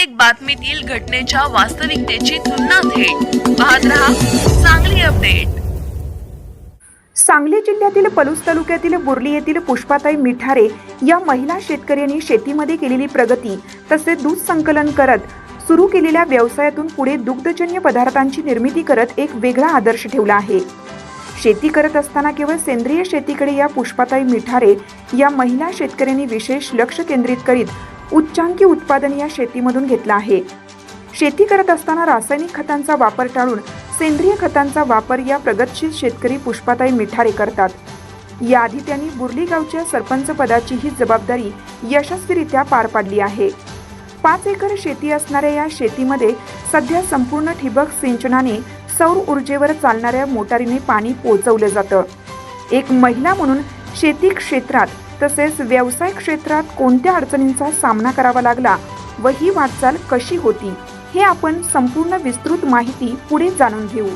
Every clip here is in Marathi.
प्रत्येक बातमीतील घटनेच्या वास्तविकतेची तुलना थेट. पाहत रहा सांगली अपडेट. सांगली जिल्ह्यातील पलूस तालुक्यातील बुर्ली येथील पुष्पाताई मिठारे या महिला शेतकऱ्यांनी शेतीमध्ये केलेली प्रगती तसेच दूध संकलन करत सुरू केलेल्या व्यवसायातून पुढे दुग्धजन्य पदार्थांची निर्मिती करत एक वेगळा आदर्श ठेवला आहे. शेती करत असताना केवळ सेंद्रिय शेतीकडे या पुष्पाताई मिठारे या महिला शेतकऱ्यांनी विशेष लक्ष केंद्रित करीत उच्चांकी उत्पादन या शेतीमधून घेतलं आहे. शेती करत असताना रासायनिक खतांचा वापर टाळून सेंद्रिय खतांचा वापर या प्रगतशील शेतकरी पुष्पाताई मिठारे करतात. याआधी त्यांनी बुर्ली गावच्या सरपंच पदाची ही जबाबदारी यशस्वीरित्या पार पाडली आहे. पाच एकर शेती असणाऱ्या या शेतीमध्ये सध्या संपूर्ण ठिबक सिंचनाने सौर ऊर्जेवर चालणाऱ्या मोटारीने पाणी पोहोचवलं जातं. एक महिला म्हणून शेती क्षेत्रात तसेच व्यवसाय क्षेत्रात कोणत्या अडचणींचा सामना करावा लागला व ही वाटचाल कशी होती हे आपण संपूर्ण विस्तृत माहिती पुढे जाणून घेऊ.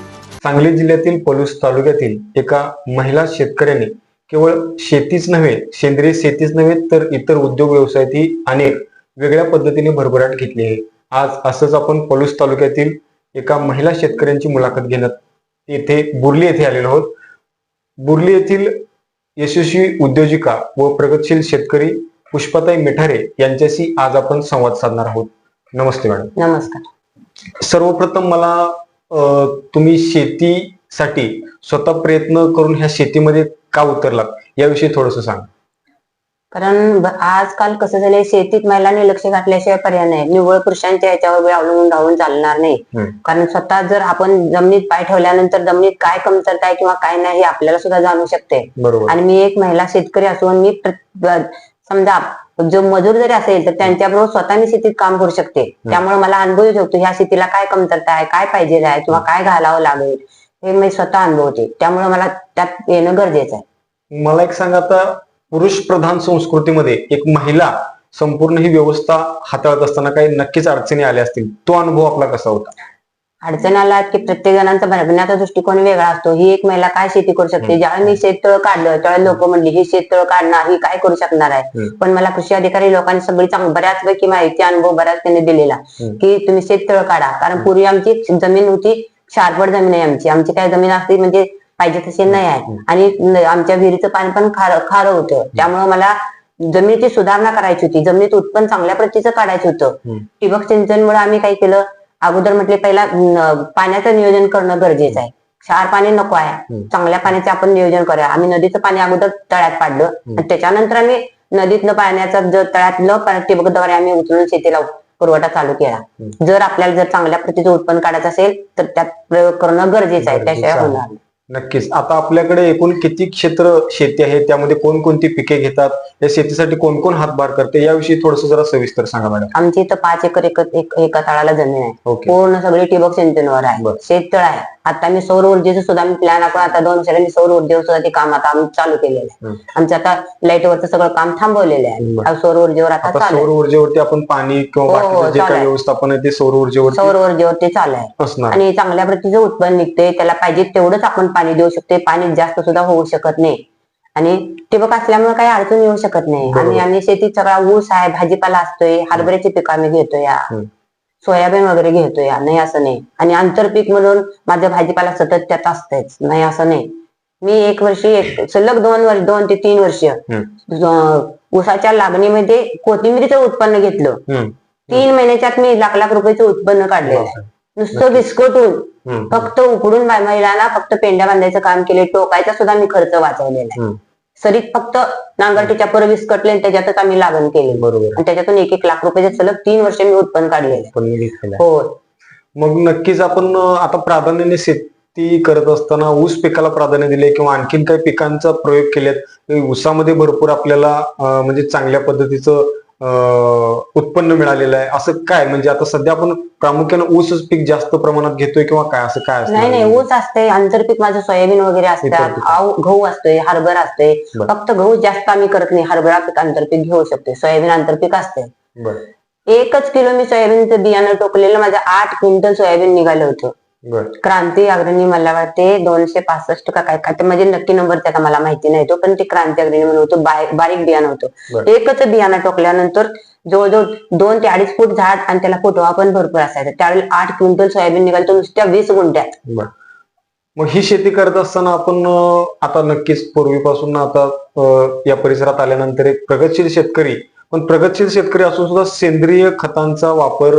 सांगली जिल्ह्यातील पलूस तालुक्यातील एका महिला शेतकऱ्याने केवळ शेतीच नव्हे सेंद्रिय शेतीच नव्हे तर इतर उद्योग व्यवसायातही अनेक वेगळ्या पद्धतीने भरभराट घेतली आहे. आज असंच आपण पलूस तालुक्यातील एका महिला शेतकऱ्यांची मुलाखत घेण्यात येथे बुर्ली येथे आलेलो आहोत. बुर्ली येथील यशस्वी उद्योजिका व प्रगतशील शेतकरी पुष्पाताई मिठारे यांच्याशी आज आपण संवाद साधणार आहोत. नमस्ते मॅडम. नमस्कार. सर्वप्रथम मला तुम्ही शेतीसाठी स्वतः प्रयत्न करून ह्या शेतीमध्ये का उतरलात? याविषयी थोडस सांग. कारण आजकाल कसं झालंय शेतीत महिलांनी लक्ष घातल्याशिवाय पर्याय नाही. निव्वळ पुरुषांच्या याच्यावर अवलंबून राहून चालणार नाही. कारण स्वतः जर आपण जमिनीत पाय ठेवल्यानंतर जमिनीत काय कमतरता आहे किंवा काय नाही हे आपल्याला सुद्धा जाणू शकते. आणि मी एक महिला शेतकरी असून मी समजा जो मजूर जरी असेल तर त्यांच्याबरोबर स्वतः मी शेतीत काम करू शकते. त्यामुळे मला अनुभव येतो ह्या शेतीला काय कमतरता आहे काय पाहिजे आहे किंवा काय घालावं लागेल हे मी स्वतः अनुभवते. त्यामुळे मला त्यात येणं गरजेचं आहे. मला एक सांगा आता पुरुष प्रधान संस्कृतीमध्ये एक महिला संपूर्ण ही व्यवस्था हाताळत असताना काही नक्कीच अडचणी आल्या असतील. तो अनुभव आपला कसा होता? अडचण आला की प्रत्येक जणांचा बघण्याचा दृष्टिकोन वेगळा असतो. ही एक महिला काय शेती करू शकते. ज्यावेळी मी शेततळ काढलं त्यावेळी लोक म्हणली ही शेततळ काढणार ही काय करू शकणार आहे. पण मला कृषी अधिकारी लोकांनी सगळी चांग बऱ्याचपैकी माहिती अनुभव बऱ्याच त्यांनी दिलेला. की तुम्ही शेततळ काढा. कारण पूर्वी आमची जमीन होती क्षारपड जमीन आहे आमची. आमची काय जमीन असते म्हणजे पाहिजे तशी नाही आहे. आणि आमच्या विहिरीचं पाणी पण खारं खारं होतं. त्यामुळे मला जमिनीची सुधारणा करायची होती. जमिनीत उत्पन्न चांगल्या प्रतीचं काढायचं होतं. ठिबक सिंचनमुळे आम्ही काय केलं? अगोदर म्हटले पहिला पाण्याचं नियोजन करणं गरजेचं आहे. क्षार पाणी नको आहे. चांगल्या पाण्याचं आपण नियोजन करूया. आम्ही नदीचं पाणी अगोदर तळ्यात पाडलं. आणि त्याच्यानंतर आम्ही नदीतलं पाण्याचं जर तळ्यातलं ठिबकद्वारे आम्ही उचलून शेतीला पुरवठा चालू केला. जर आपल्याला जर चांगल्या प्रतीचं उत्पन्न काढायचं असेल तर त्यात प्रयोग करणं गरजेचं आहे. त्याशिवाय. होणार नाही. नक्कीच. आता आपल्याकडे एकूण किती क्षेत्र शेती आहे? त्यामध्ये कोणकोणती पिके घेतात? या शेतीसाठी कोण कोण हातभार करते? याविषयी थोडस जरा सविस्तर सांगा मॅडम. आमची इथं पाच एकर एक एक- एका तळाला जमीन आहे. पूर्ण सगळी ठिबक सिंचनवर आहे. शेततळ आहे. आता मी सौर ऊर्जेचं सुद्धा मी प्लॅन आपण आता दोन वर्षांनी सौर ऊर्जेवर सुद्धा ते काम आता आम्ही चालू केलेलं आहे. आमचं आता लाईटवरचं सगळं काम थांबवलेलं आहे. आता सौर ऊर्जेवर आता आता चालू सौर आहे. ऊर्जेवरती आपण पाणी किंवा हो, हो, बाकीचं जे चालू काही आहे. व्यवस्थापन आहे ते सौर ऊर्जेवरती सौर ऊर्जेवरती चालू आहे असणार आणि चांगल्या प्रतीचं उत्पन्न निघते त्याला पाहिजे तेवढंच आपण पाणी देऊ शकते पाणी जास्त सुद्धा होऊ शकत नाही आणि ठिबक असल्यामुळे काही अडचण येऊ शकत नाही बरोबर. आणि आम्ही शेतीत सगळा ऊस आहे भाजीपाला असतोय हरभऱ्याची पिकं आम्ही घेतोय हम्म. सोयाबीन वगैरे घेतोय नाही असं नाही. आणि आंतरपीक म्हणून माझं भाजीपाला सतत त्यात असतंच नाही असं नाही. मी एक वर्षी एक सलग दोन वर्ष दोन ते तीन वर्ष ऊसाच्या लागणीमध्ये कोथिंबीरीचं उत्पन्न घेतलं. तीन महिन्याच्यात मी लाख लाख रुपयाचं उत्पन्न काढलेलं आहे. नुसतं विस्कटून. फक्त उकडून महिलांना फक्त पेंड्या बांधायचं काम केले टोकायचा सुद्धा मी खर्च वाचवलेला आहे. सरीत फक्त नांगरटीच्या पर विस्कटले आणि त्याच्यातच आम्ही लागण केली. बरोबर. आणि त्याच्यातून एक एक लाख रुपयाचे सलग तीन वर्ष मी उत्पन्न काढलेलं आहे. घेतलेलं. हो. मग नक्कीच आपण अं, आता प्राधान्याने शेती करत असताना ऊस पिकाला प्राधान्य दिले किंवा आणखीन काही पिकांचा प्रयोग केलेत ऊसामध्ये भरपूर आपल्याला अं, म्हणजे चांगल्या पद्धतीचं उत्पन्न मिळालेलं आहे. असं काय? म्हणजे आता सध्या आपण प्रामुख्याने ऊसच पीक जास्त प्रमाणात घेतोय किंवा काय? असं काय नाही नाही ऊस असते आंतरपीक माझं सोयाबीन वगैरे असतात गहू असतोय हरभरा असतोय. फक्त गहू जास्त आम्ही करत नाही हरभरा पीक आंतरपीक घेऊ शकतो. सोयाबीन आंतरपीक असते बरं. एकच किलो मी सोयाबीनचं बियाणं टोकलेलं माझं आठ क्विंटल सोयाबीन निघालं होतं. क्रांती अग्रणी मला वाटते दोनशे पासष्ट का काय काय म्हणजे नक्की नंबर त्याचा मला माहिती नाही तो पण ते क्रांती अग्रणी म्हणून होतं बारीक बियाणं होतं. एकच बियाणं टोकल्यानंतर जवळजवळ दोन ते अडीच फूट झाड आणि त्याला फुटवा पण भरपूर असायचा. त्यावेळेला आठ क्विंटल सोयाबीन निघाल तो नुसत्या वीस गुंठ्यात बर. मग ही शेती करत असताना आपण आता नक्कीच पूर्वीपासून आता या परिसरात आल्यानंतर एक प्रगतशील शेतकरी पण प्रगतशील शेतकरी असून सुद्धा सेंद्रिय खतांचा वापर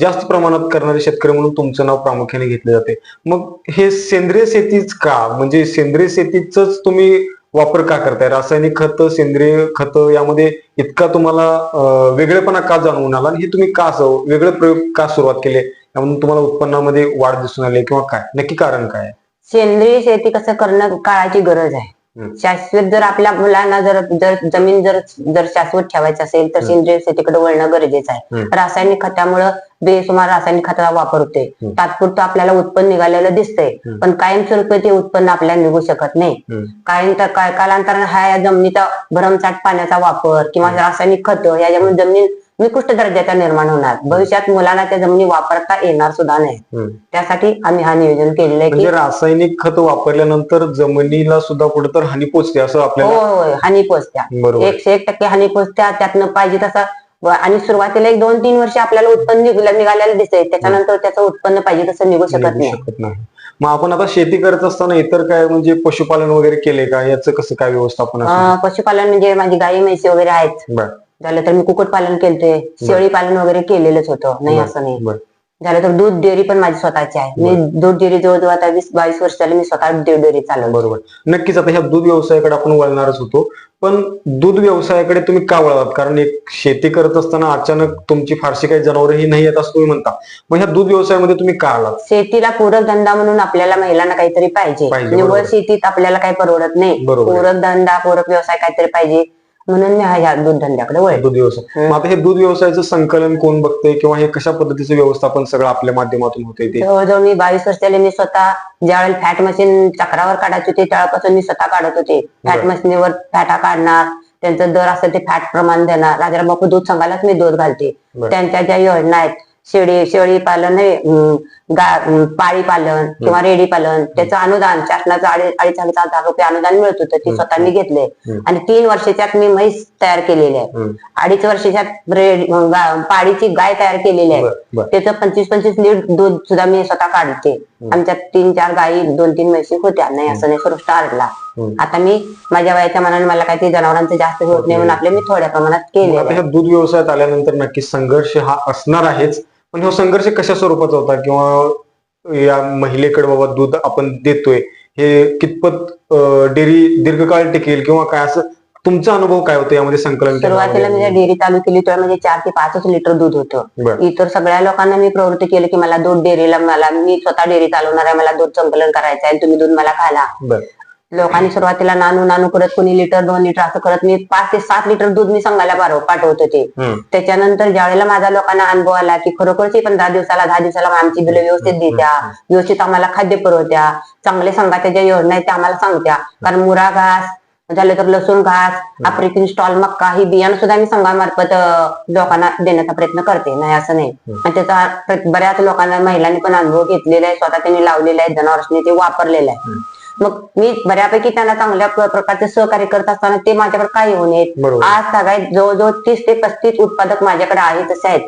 जास्त प्रमाणात करणारे शेतकरी म्हणून तुमचं नाव प्रामुख्याने घेतले जाते. मग हे सेंद्रिय शेतीच का? म्हणजे सेंद्रिय शेतीच तुम्ही वापर का करताय? रासायनिक खत सेंद्रिय खत यामध्ये इतका तुम्हाला वेगळेपणा का जाणवून आला? आणि हे तुम्ही का असं वेगळे प्रयोग का सुरुवात केले? यामधून तुम्हाला उत्पन्नामध्ये वाढ दिसून आली किंवा काय? नक्की कारण काय सेंद्रिय शेती कसं करणं काळाची गरज आहे. शाश्वत जर आपल्या मुलांना जर जर जमीन जर जर शाश्वत ठेवायची असेल तर सेंद्रिय शेतीकडे वळणं गरजेचं आहे. रासायनिक खतामुळं बेसुमार रासायनिक खताचा वापर होते हम्म. तात्पुरतं आपल्याला उत्पन्न निघालेलं दिसतंय. पण कायमस्वरूपी ते उत्पन्न आपल्याला निघू शकत नाही. कायम तर काय कालांतराने हा या जमिनीचा भरमसाठ पाण्याचा वापर किंवा रासायनिक खत याच्यामुळे जमीन निकृष्ट दर्जाचा निर्माण होणार. भविष्यात मुलांना त्या जमिनी वापरता येणार सुद्धा नाही. त्यासाठी आम्ही हा नियोजन केलेलं आहे की म्हणजे रासायनिक खत वापरल्यानंतर जमिनीला सुद्धा कुठेतरी हानी पोचते असं हो आपल्याला होय हानी पोचत्या बरोबर. एकशे एक टक्के हानी पोचत्या त्यातनं पाहिजे तसा व- आणि सुरुवातीला एक दोन तीन वर्ष आपल्याला उत्पन्न निघ- निघालेलं दिसतंय त्याच्यानंतर त्याचं उत्पन्न पाहिजे तसं निघू शकत निघू नाही. शकत नाही. मग आपण आता शेती करत असताना इतर काय म्हणजे पशुपालन वगैरे केले का? याचं कसं काय व्यवस्थापन असेल? अं, पशुपालन म्हणजे माझी गाई म्हैसी वगैरे आहेत. बर. झालं तर मी कुक्कुटपालन केलते शेळी पालन वगैरे केलेलंच होतं नाही असं नाही. झालं तर दूध डेअरी पण माझी स्वतःची आहे. मी दूध डेअरी जवळजवळ आता वीस बावीस वर्ष झाली मी स्वतः दूध डेअरी चालवतो. बरोबर. नक्कीच आता ह्या दूध व्यवसायाकडे आपण वळणारच होतो. पण दूध व्यवसायाकडे तुम्ही का वळालात? कारण एक शेती करत असताना अचानक तुमची फारशी काही जनावरही नाही येत असं तुम्ही म्हणता. मग ह्या दूध व्यवसायामध्ये तुम्ही का आलात? शेतीला पूरक धंदा म्हणून आपल्याला महिलांना काहीतरी पाहिजे. निव्वळ. शेतीत आपल्याला काही परवडत नाही. पूरक धंदा पूरक व्यवसाय काहीतरी पाहिजे. म्हणून मी ह्या दूध धंद्याकडे वळले. दूध व्यवसाय. मग आता हे दूध व्यवसायाचं संकलन कोण बघतंय किंवा हे कशा पद्धतीचं व्यवस्थापन सगळं आपल्या माध्यमातून होते ते? जवळजवळ मी बावीस वर्ष झाले मी स्वतः ज्यावेळेला फॅट मशीन चक्रावर काढायची होती त्यावेळेपासून मी स्वतः काढत होते. फॅट. मशीनीवर फॅटा काढणार त्यांचं दर असेल ते फॅट प्रमाण देणार. राजाराम बापू दूध संघालाच मी दूध घालते. त्यांच्या ज्या योजना आहेत शेळी शेळी पालन हे पाळी पालन किंवा रेडी पालन त्याचं अनुदान शासनाचं अडीच अडीच हजार रुपये अनुदान मिळत होतं ते स्वतः मी घेतले. आणि तीन वर्षाच्यात मी म्हैस तयार केलेली आहे. अडीच वर्षाच्यात गा- पाळीची गाय तयार केलेली आहे. त्याचं पंचवीस पंचवीस लिटर दूध सुद्धा मी स्वतः काढते. आमच्यात तीन चार गायी दोन तीन म्हशी होत्या. नाही असं नाही स्टार्टला हम्म. आता मी माझ्या वयाच्या मनाने मला काही ते जनावरांचं जास्त होत नाही म्हणून आपले मी थोड्या प्रमाणात केले दूध व्यवसायात आल्यानंतर नक्की संघर्ष हा असणार आहेच. पण हा संघर्ष कशा स्वरूपाचा होता? किंवा या महिलेकडे बाबा दूध आपण देतोय हे कितपत डेअरी दीर्घकाळ टिकेल किंवा काय असं तुमचा अनुभव काय होता यामध्ये संकलन सुरुवातीला मी केल्यावर? डेअरी चालू केली तेव्हा म्हणजे चार ते पाचच लिटर दूध होतं. इतर सगळ्या लोकांना मी प्रवृत्ती केली की मला दूध डेअरीला मला मी स्वतः डेअरी चालवणार आहे मला दूध संकलन करायचं आहे तुम्ही दूध मला घाला बरं. लोकांनी सुरुवातीला नानू नानू करत कोणी लिटर दोन लिटर असं करत मी पाच ते सात लिटर दूध मी पाठव पाठवत होते. त्याच्यानंतर ज्यावेळेला माझा लोकांना अनुभव आला की खरोखरची पंधरा दिवसाला दहा दिवसाला आमची बिलं व्यवस्थित देत्या व्यवस्थित आम्हाला खाद्य पुरवत्या चांगले संघाच्या ज्या योजना आहेत त्या आम्हाला सांगत्या कारण मुरा घास झालं तर लसूण घास आफ्रिकन स्टॉल मक्का ही बियाणं सुद्धा मी संघामार्फत लोकांना देण्याचा प्रयत्न करते. नाही असं नाही. आणि त्याचा बऱ्याच लोकांना महिलांनी पण अनुभव घेतलेला आहे. स्वतः त्यांनी लावलेला आहे जनावरांनी ते वापरलेलं आहे. मग मी बऱ्यापैकी त्यांना चांगल्या प्र- प्रकारचे सहकार्य करत असताना ते माझ्याकडे काय येऊन येत. आज सगळ्यात जवळजवळ तीस ते पस्तीस उत्पादक माझ्याकडे आहेत तसे आहेत.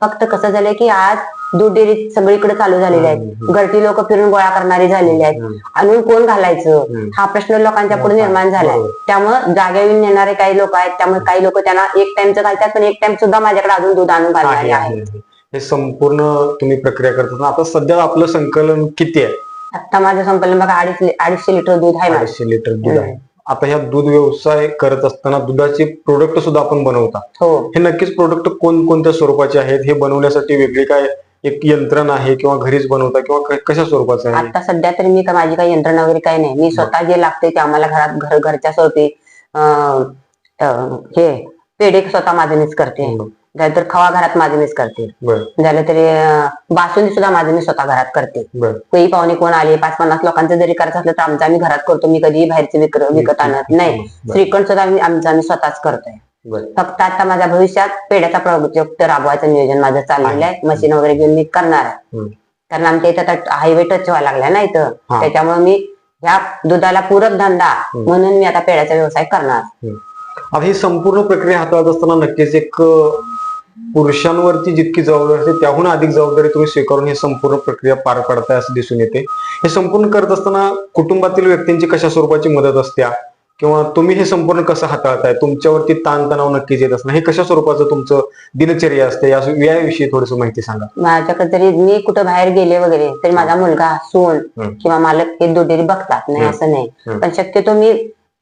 फक्त कसं झालंय की आज दूध डेअरी सगळीकडे चालू झालेले आहेत. घरटी लोक फिरून गोळा करणारी झालेली आहेत. आणून कोण घालायचं? हा प्रश्न लोकांच्या पुढे निर्माण झालाय. त्यामुळे जाग्यावरून येणारे काही लोक आहेत. त्यामुळे काही लोक त्यांना एक टाइमचं घालतात पण एक टाइम सुद्धा माझ्याकडे अजून दूध आणून घालणारे आहेत. आहे. हे संपूर्ण तुम्ही प्रक्रिया करता आता सध्या आपलं संकलन किती आहे? आता माझं संकलन बघा अडीच अडीचशे लिटर दूध आहे माझं. अडीचशे लिटर दूध आहे. आता ह्या दूध व्यवसाय करत असताना दुधाचे प्रोडक्ट सुद्धा आपण बनवता. हो. हे नक्कीच प्रोडक्ट कोण कोणत्या स्वरूपाचे आहेत? हे बनवण्यासाठी वेगळी काय एक यंत्रणा आहे किंवा घरीच बनवता किंवा कशा स्वरूपाचं आहे? आता सध्या तरी मी का- माझी काही यंत्रणा वगैरे काही नाही. मी स्वतः जे लागते ते आम्हाला घरात घर घरच्या स्वरूपी हे पेढे स्वतः माझं मीच करते. झालं तर खवा घरात माझं मीच करते बर. झालं तरी अं, बासुंदी सुद्धा माझं मी स्वतः घरात करते बर. कोणी पाहुणे कोण आले पाच पन्नास लोकांचं जरी करायचं असलं तर आमचं आम्ही घरात करतो मी कधी बाहेरचे विक्र विकत आणत नाही. बरं. श्रीखंड सुद्धा आम्ही आमचं आम्ही स्वतःच करतोय. बर. फक्त आता माझ्या भविष्यात पेढ्याचा प्रोजेक्ट राबवायचं नियोजन माझं चाललेलं आहे. मशीन वगैरे घेऊन मी करणार आहे. हम्म. कारण आमच्या इथं आता हायवे टच व्हायला लागलाय ना इथं. हा. त्याच्यामुळे मी ह्या दुधाला पूरक धंदा म्हणून मी आता पेढ्याचा व्यवसाय करणार. आता ही संपूर्ण प्रक्रिया हाताळत असताना नक्कीच एक अं, पुरुषांवरती जितकी जबाबदारी असते त्याहून अधिक जबाबदारी तुम्ही स्वीकारून ही संपूर्ण प्रक्रिया पार पाडताय असं दिसून येते. हे संपूर्ण करत असताना कुटुंबातील व्यक्तींची कशा स्वरूपाची मदत असत्या? किंवा तुम्ही हे संपूर्ण कसं हाताळताय? तुमच्यावरती ताणतणाव नक्कीच येत असणार. हे कशा स्वरूपाचं तुमचं दिनचर्या असते? याविषयी थोडस माहिती सांगा. माझ्याकडे तरी मी कुठं बाहेर गेले वगैरे तरी माझा मुलगा सून. किंवा मालक हे दोघेही बघतात. नाही. असं नाही. पण शक्यतो मी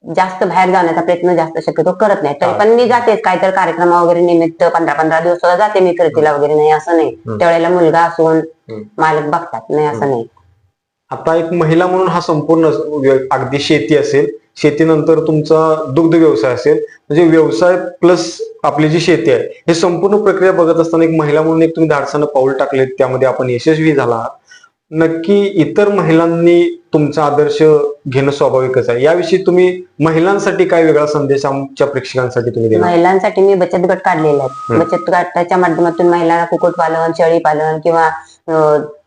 जास्त बाहेर जाण्याचा प्रयत्न जास्त शक्यतो करत नाही तरी. पण मी जातेच काहीतरी कार्यक्रम वगैरे निमित्त पंधरा पंधरा दिवस सुद्धा जाते मी फिरतीला वगैरे नाही असं नाही. त्यावेळेला मुलगा सून हम्म. मालक बघतात नाही असं नाही आता एक महिला म्हणून हा संपूर्ण अगदी शेती असेल शेतीनंतर तुमचा दुग्ध व्यवसाय असेल म्हणजे व्यवसाय प्लस आपली जी शेती आहे हे संपूर्ण प्रक्रिया बघत असताना एक महिला म्हणून एक तुम्ही धाडसानं पाऊल टाकले त्यामध्ये आपण यशस्वी झाला आहात. नक्की इतर महिलांनी तुमचा आदर्श घेणं स्वाभाविकच आहे. याविषयी तुम्ही महिलांसाठी काय वेगळा संदेश आमच्या प्रेक्षकांसाठी तुम्ही दिला महिलांसाठी मी बचत गट काढलेले हम्म. बचत गटाच्या माध्यमातून महिलांना कुक्कुटपालन शेळी पालन किंवा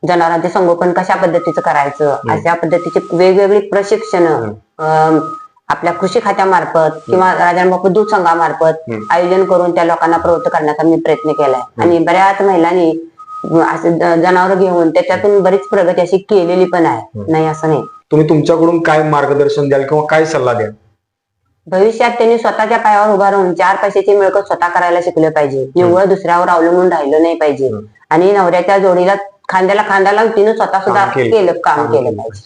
जनावरांचे संगोपन कशा पद्धतीचं करायचं? अशा पद्धतीचे वेगवेगळी प्रशिक्षण. आपल्या कृषी खात्यामार्फत किंवा राजांबापू दूध संघामार्फत. आयोजन करून त्या लोकांना प्रवृत्त करण्याचा मी प्रयत्न केलाय. आणि बऱ्याच महिलांनी असे जनावर घेऊन त्याच्यातून बरीच प्रगती अशी केलेली पण आहे. नाही असं नाही. तुम्ही तुमच्याकडून काय मार्गदर्शन द्याल किंवा काय सल्ला द्याल? भविष्यात त्यांनी स्वतःच्या पायावर उभा राहून चार पैशाची मिळकत स्वतः करायला शिकलं पाहिजे. निव्वळ दुसऱ्यावर अवलंबून राहिलं नाही पाहिजे. आणि नवऱ्याच्या जोडीला खांद्याला खांदा लावून तिने स्वतः सुद्धा. केलं. काम केलं. पाहिजे.